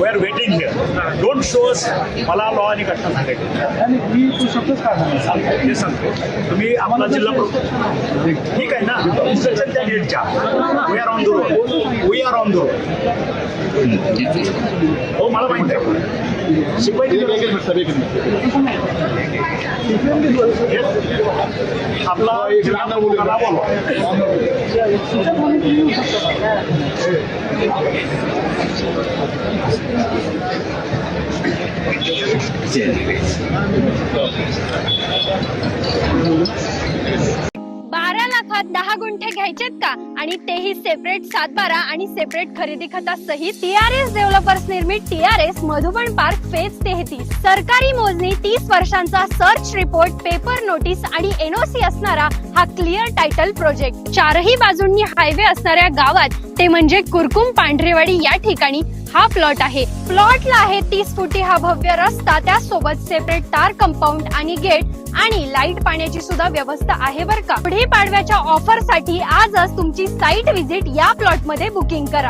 We are waiting here don't show us मला law आणि घटना सांगायची आणि मी तू शब्दच काढणार ते सांगतो. तुम्ही आपला जिल्हा प्रमुख. ठीक आहे ना? इन्स्ट्रक्शन त्या डेटच्या we are on the road we are on the road हो मला माहीत आहे. आपला जिल्हा प्रमुखाला बोलवा खत दहा गुंठे घ्यायचेत का? आणि तेही सेपरेट सातबारा आणि सेपरेट खरेदी खतासहित टीआरएस डेव्हलपर्स निर्मित टीआरएस मधुबन पार्क फेज तेहतीस. सरकारी मोजणी तीस वर्षांचा सर्च रिपोर्ट पेपर नोटीस आणि एनओसी असणारा हा क्लिअर टायटल प्रोजेक्ट चारही बाजूंनी हायवे असणाऱ्या गावात ते म्हणजे कुरकुम पांढरेवाडी या ठिकाणी हा प्लॉट आहे. प्लॉटला आहे तीस फुटी हा भव्य रस्ता. त्यासोबत सेपरेट तार कंपाऊंड आणि गेट आणि लाइट पाण्याची सुद्धा व्यवस्था आहे बर का. पुढे पाडव्याच्या ऑफरसाठी आजच तुमची साईट व्हिजिट या प्लॉटमध्ये बुकिंग करा.